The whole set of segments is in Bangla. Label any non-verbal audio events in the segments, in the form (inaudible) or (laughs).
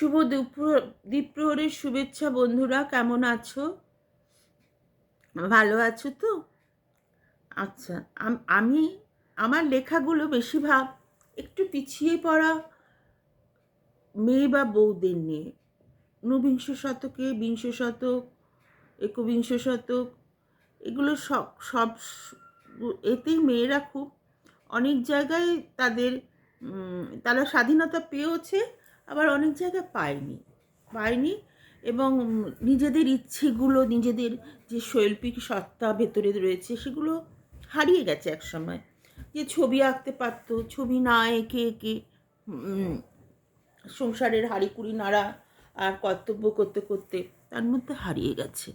শুভ দুপুর, দ্বীপ্রহরের শুভেচ্ছা বন্ধুরা, কেমন আছো? ভালো আছো তো? আচ্ছা আম- আমি, আমার লেখাগুলো বেশিরভাগ একটু পিছিয়ে পড়া মেয়ে বা বউদের নিয়ে। ঊনবিংশ শতকে, বিংশ শতক, একবিংশ শতক, এগুলো সব সব এতেই মেয়েরা খুব অনেক জায়গায় তাদের তারা স্বাধীনতা পেয়েছে আবার অনেক জায়গায় পায়নি পায়নি এবং নিজেদের ইচ্ছেগুলো, নিজেদের যে শৈল্পিক সত্তা ভেতরে রয়েছে সেগুলো হারিয়ে গেছে এক সময়। যে ছবি আঁকতে পারতো, ছবি না এঁকে এঁকে সংসারের হাঁড়িকুড়ি নাড়া আর কর্তব্য করতে করতে তার মধ্যে হারিয়ে গেছে।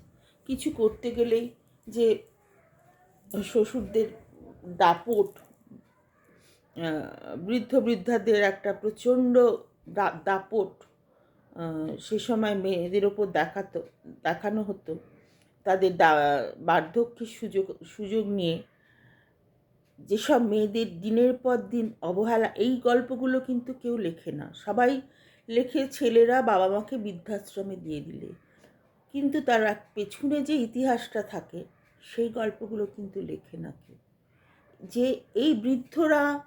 কিছু করতে গেলেই যে শ্বশুরদের দাপট বৃদ্ধ বৃদ্ধাদের একটা প্রচণ্ড দাপট সে সময় মেয়েদের ওপর দেখাতো, দেখানো হতো। তাদের বার্ধক্যের সুযোগ সুযোগ নিয়ে যেসব মেয়েদের দিনের পর দিন অবহেলা, এই গল্পগুলো কিন্তু কেউ লেখে না। সবাই লেখে, ছেলেরা বাবা মাকে বৃদ্ধাশ্রমে দিয়ে দিলে। কিন্তু তার পেছনে যে ইতিহাসটা থাকে, সেই গল্পগুলো কিন্তু লেখে না কেউ। যে এই বৃদ্ধরা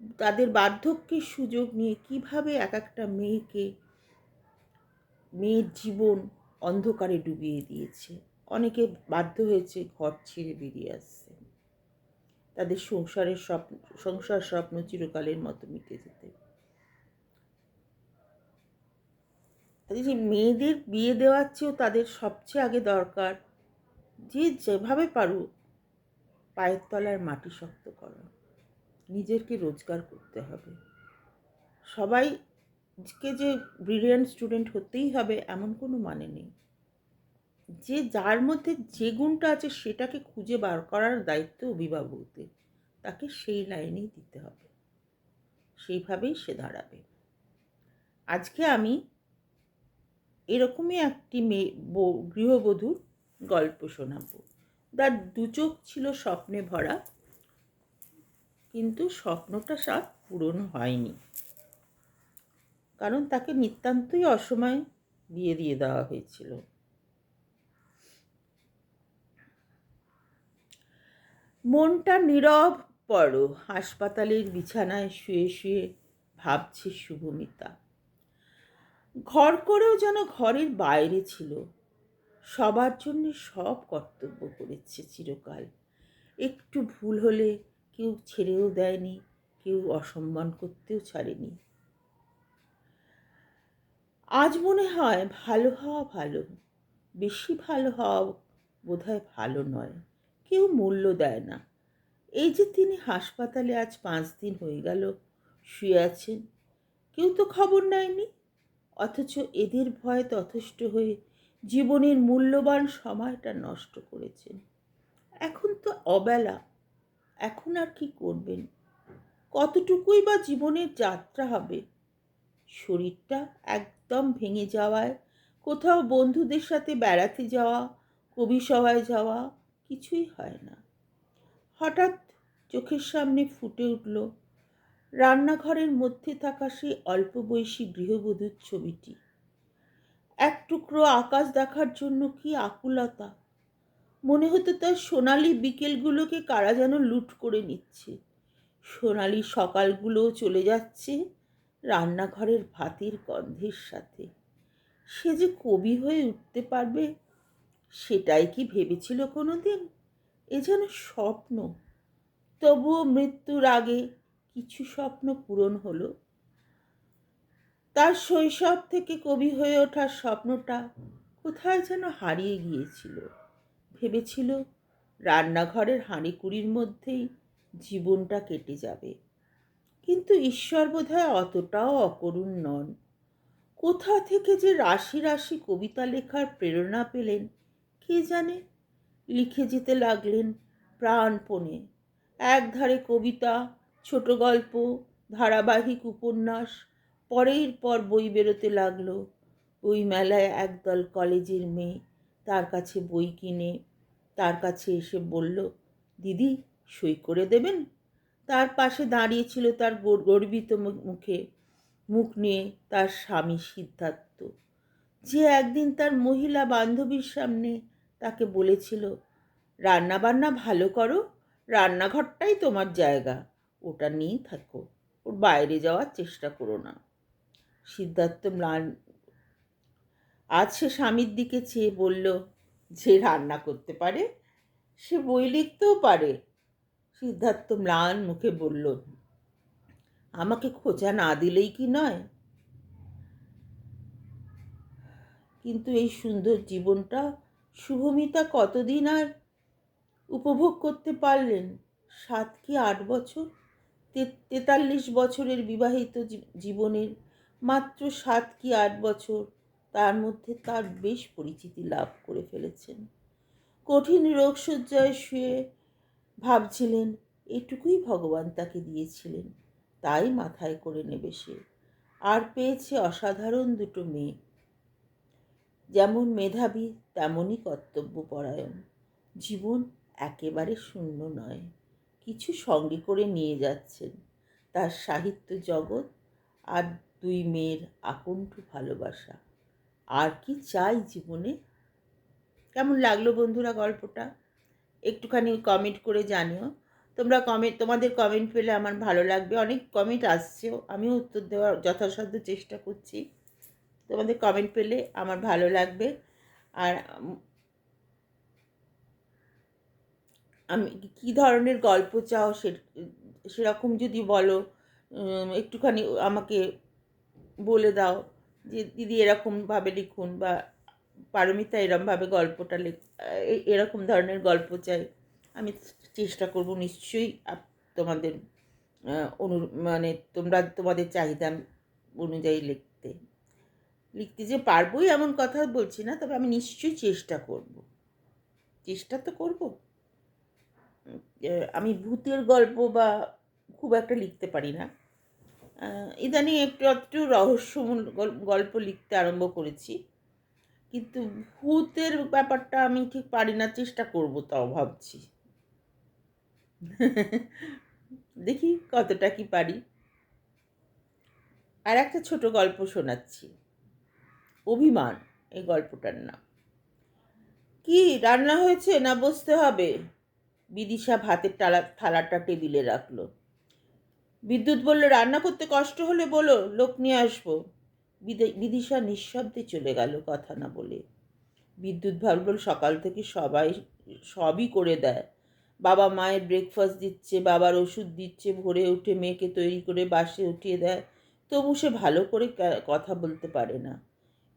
তাদের বার্ধক্যের সুযোগ নিয়ে কীভাবে এক একটা মেয়েকে, মেয়ের জীবন অন্ধকারে ডুবিয়ে দিয়েছে। অনেকে বাধ্য হয়েছে ঘর ছেড়ে বেরিয়ে আসছে তাদের সংসারের স্বপ্ন, সংসার স্বপ্ন চিরকালের মতো মিটে যেতে। তাদের যে মেয়েদের বিয়ে দেওয়ার চেয়েও তাদের সবচেয়ে আগে দরকার যে যেভাবে পারুক, পায়ের তলার মাটি শক্ত করো। নিজেরকে রোজগার করতে হবে। সবাইকে যে ব্রিলিয়ান্ট স্টুডেন্ট হতেই হবে এমন কোনো মানে নেই। যে যার মধ্যে যে গুণটা আছে সেটাকে খুঁজে বার করার দায়িত্ব অভিভাবকদের। তাকে সেই লাইনেই দিতে হবে। সেইভাবেই সে দাঁড়াবে। আজকে আমি এরকমই একটি মেয়ে গৃহবধূর গল্প শোনাবো। তার দুচোখ ছিল স্বপ্নে ভরা। কিন্তু স্বপ্নটা সব পূরণ হয়নি। কারণ তাকে নিতান্তই অসময়ে বিয়ে দিয়ে দেওয়া হয়েছিল। মনটা নীরব পড়ো, হাসপাতালের বিছানায় শুয়ে শুয়ে ভাবছে শুভমিতা। ঘর করেও যেন ঘরের বাইরে ছিল, সবার জন্য সব কর্তব্য করেছে চিরকাল। একটু ভুল হলে কেউ ছেড়েও দেয়নি, কেউ অসম্মান করতেও ছাড়েনি। আজ মনে হয় ভালো হওয়া ভালো, বেশি ভালো হওয়া বোধহয় ভালো নয়, কেউ মূল্য দেয় না। এই যে তিনি হাসপাতালে আজ পাঁচ দিন হয়ে গেল শুয়ে আছেন, কেউ তো খবর নেয়নি, অথচ এদের ভয়ে তথস্থ হয়ে জীবনের মূল্যবান সময়টা নষ্ট করেছেন। এখন তো অবেলা এখন আর কি করবেন? কতটুকুই বা জীবনের যাত্রা হবে? শরীরটা একদম ভেঙে যাওয়ায়, কোথাও বন্ধুদের সাথে বেড়াতে যাওয়া, কবি সভায় যাওয়া কিছুই হয় না। হঠাৎ চোখের সামনে ফুটে উঠল রান্নাঘরের মধ্যে থাকা সেই অল্প বয়সী গৃহবধূর ছবিটি। এক টুকরো আকাশ দেখার জন্য কি আকুলতা মনে হতো তার সোনালি বিকেলগুলোকে কারা যেন লুট করে নিচ্ছে। সোনালি সকালগুলোও চলে যাচ্ছে রান্নাঘরের ভাতের গন্ধের সাথে। সে যে কবি হয়ে উঠতে পারবে সেটাই কি ভেবেছিল কোনো দিন এ যেন স্বপ্ন। তবুও মৃত্যুর আগে কিছু স্বপ্ন পূরণ হলো। তার শৈশব থেকে কবি হয়ে ওঠার স্বপ্নটা কোথায় যেন হারিয়ে গিয়েছিল। ভেবেছিল রান্নাঘরের হাঁড়িকুড়ির মধ্যেই জীবনটা কেটে যাবে। কিন্তু ঈশ্বর বোধহয় অতটাও অকরুণ নন। কোথা থেকে যে রাশি রাশি কবিতা লেখার প্রেরণা পেলেন, কে জানে? লিখে যেতে লাগলেন প্রাণপণে। একধারে কবিতা, ছোট গল্প, ধারাবাহিক উপন্যাস, পরের পর বই বেরোতে লাগল। বই মেলায় একদল কলেজের মেয়ে। তার কাছে বই কিনে, তার কাছে এসে বলল, দিদি, সই করে দেবেন? তার পাশে দাঁড়িয়েছিল তার গর্বিত মুখে। মুখ নিয়ে তার স্বামী সিদ্ধার্থ। যে একদিন তার মহিলা বান্ধবীর সামনে তাকে বলেছিল রান্না বান্না ভালো করো, রান্নাঘরটাই তোমার জায়গা, ওটা নিয়েই থাকো, ওর বাইরে যাওয়ার চেষ্টা করো না। সিদ্ধার্থ ম্লান আজ সে স্বামীর দিকে চেয়ে বলল, যে রান্না করতে পারে, সে বই লিখতেও পারে। সিদ্ধার্থ ম্লান মুখে বলল, আমাকে খোঁজা না দিলেই কি নয়? কিন্তু এই সুন্দর জীবনটা শুভমিতা কতদিন আর উপভোগ করতে পারলেন? সাত কি আট বছর? তেতাল্লিশ বছরের বিবাহিত জীবনের মাত্র সাত কি আট বছর? তার মধ্যে তার বেশ পরিচিতি লাভ করে ফেলেছেন। কঠিন রোগশয্যায় শুয়ে ভাবছিলেন, এটুকুই ভগবান তাকে দিয়েছিলেন, তাই মাথায় করে নেবে সে। আর পেয়েছে অসাধারণ দুটো মেয়ে। যেমন মেধাবী তেমনই কর্তব্যপরায়ণ। জীবন একেবারে শূন্য নয়। কিছু সঙ্গে করে নিয়ে যাচ্ছেন। তার সাহিত্য জগৎ আর দুই মেয়ের আকণ্ঠ ভালোবাসা। আর কি চাই জীবনে? কেমন লাগল বন্ধুরা গল্পটা? একটুখানি কমেন্ট করে জানিও। তোমরা কমেন্ট তোমাদের কমেন্ট পেলে আমার ভালো লাগবে। অনেক কমেন্ট আসছেও। আমিও উত্তর দেওয়ার যথাসাধ্য চেষ্টা করছি। তোমাদের কমেন্ট পেলে আমার ভালো লাগবে। আর আমি, কী ধরনের গল্প চাও সে, সেরকম যদি বলো একটুখানি আমাকে বলে দাও। যে দিদি এরকমভাবে লিখুন বা পারমিতা এরমভাবে গল্পটা লেখ এরকম ধরনের গল্প চাই, আমি চেষ্টা করব নিশ্চয়ই তোমাদের অনু মানে তোমরা তোমাদের চাহিদা অনুযায়ী লিখতে। লিখতে যে পারবোই এমন কথা বলছি না, তবে আমি নিশ্চয়ই চেষ্টা করব। চেষ্টা তো করব। আমি ভূতের গল্প বা খুব একটা লিখতে পারি না। ইদানিং একটু একটু রহস্যমূল গল- গল্প লিখতে আরম্ভ করেছি। কিন্তু ভূতের ব্যাপারটা আমি ঠিক পারি না, চেষ্টা করব তাও ভাবছি। (laughs) দেখি কতটা কি পারি। আর একটা ছোট গল্প শোনাচ্ছি। অভিমান, এই গল্পটার নাম। কি, রান্না হয়েছে না বসতে হবে? বিদিশা ভাতের টালা থালাটা টেবিলে রাখল। বিদ্যুৎ বলল, রান্না করতে কষ্ট হলে বলো, লোক নিয়ে আসব। বিদে- বিদিশা নিঃশব্দে চলে গেল কথা না বলে। বিদ্যুৎ ভাবল, সকাল থেকে সবাই সবই করে দেয়। বাবা মায়ের ব্রেকফাস্ট দিচ্ছে, বাবার ওষুধ দিচ্ছে, ভোরে উঠে মেয়েকে তৈরি করে বাসে উঠিয়ে দেয়। তবু সে ভালো করে কথা বলতে পারে না।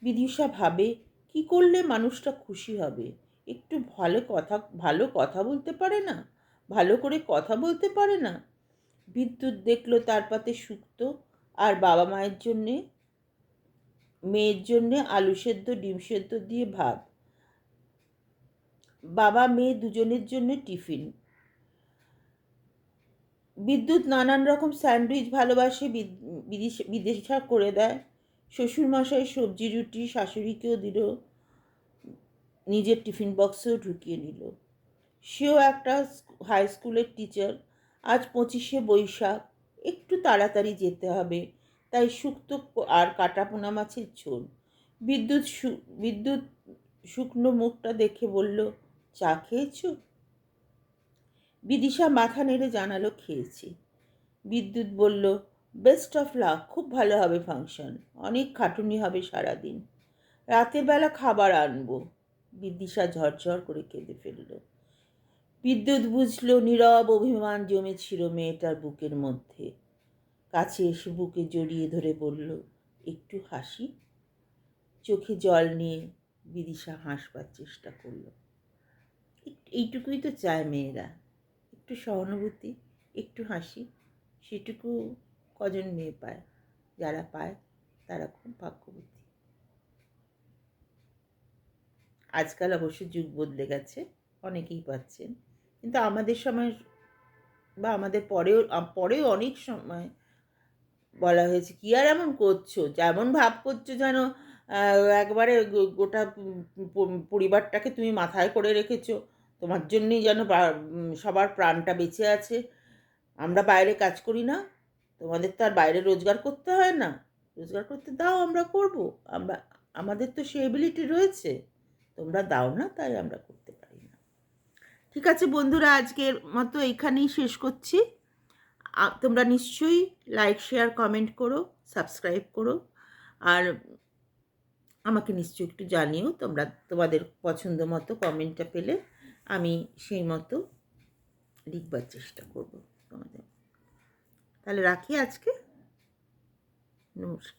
বিদিশা ভাবে, কি করলে মানুষটা খুশি হবে? একটু ভালো কথা ভালো কথা বলতে পারে না? ভালো করে কথা বলতে পারে না? বিদ্যুৎ দেখল তার পাতে শুক্তো আর বাবা মায়ের জন্যে, মেয়ের জন্যে আলু সেদ্ধ, ডিম সেদ্ধ দিয়ে ভাত। বাবা, মেয়ে দুজনের জন্য টিফিন। বিদ্যুৎ নানান রকম স্যান্ডউইচ ভালোবাসে, বিদ- বিদিশা, বিদেশা করে দেয়। শ্বশুরমশাই সবজি রুটি, শাশুড়িকেও দিল, নিজের টিফিন বক্সেও ঢুকিয়ে নিল। সেও একটা হাই স্কুলের টিচার। আজ পঁচিশে বৈশাখ, একটু তাড়াতাড়ি যেতে হবে, তাই শুক্তো আর কাটাপোনা মাছের ঝোল। বিদ্যুৎ বিদ্যুৎ শুকনো মুখটা দেখে বলল, চা খেয়েছো? বিদিশা মাথা নেড়ে জানালো, খেয়েছি। বিদ্যুৎ বলল, বেস্ট অফ লাক, খুব ভালো হবে ফাংশন, অনেক খাটুনি হবে সারাদিন। রাতের বেলা খাবার আনব। বিদিশা ঝরঝর করে কেঁদে ফেলল। বিদ্যুৎ বুঝলো নীরব অভিমান জমেছিল মেয়েটার বুকের মধ্যে। কাছে এসে বুকে জড়িয়ে ধরে বলল, একটু হাসি? চোখে জল নিয়ে বিদিশা হাসবার চেষ্টা করল। এইটুকুই তো চায় মেয়েরা। একটু সহানুভূতি, একটু হাসি, সেটুকু কজন মেয়ে পায়? যারা পায়, তারা খুব ভাগ্যবতী। আজকাল অবশ্য যুগ বদলে গেছে, অনেকেই পাচ্ছেন। কিন্তু আমাদের সময় বা আমাদের পরেও পরেও অনেক সময় বলা হয়েছে, কি আর এমন করছ? যেমন ভাব করছ যেন একবারে গোটা পরিবারটাকে তুমি মাথায় করে রেখেছো। তোমার জন্যই যেন সবার প্রাণটা বেঁচে আছে। আমরা বাইরে কাজ করি না। তোমাদের তো আর বাইরে রোজগার করতে হয় না। রোজগার করতে দাও, আমরা করব। আমরা, আমাদের তো সে এবিলিটি রয়েছে। তোমরা দাও না, তাই আমরা করতে ঠিক আছে বন্ধুরা, আজকের মতো এখানেই শেষ করছি। তোমরা নিশ্চয়ই লাইক শেয়ার কমেন্ট করো সাবস্ক্রাইব করো, আর আমাকে নিশ্চয়ই একটু জানিও তোমরা তোমাদের পছন্দ মতো কমেন্টটা পেলে আমি সেই মতো লিখবার চেষ্টা করব তোমাদের। তাহলে রাখি আজকে। নমস্কার।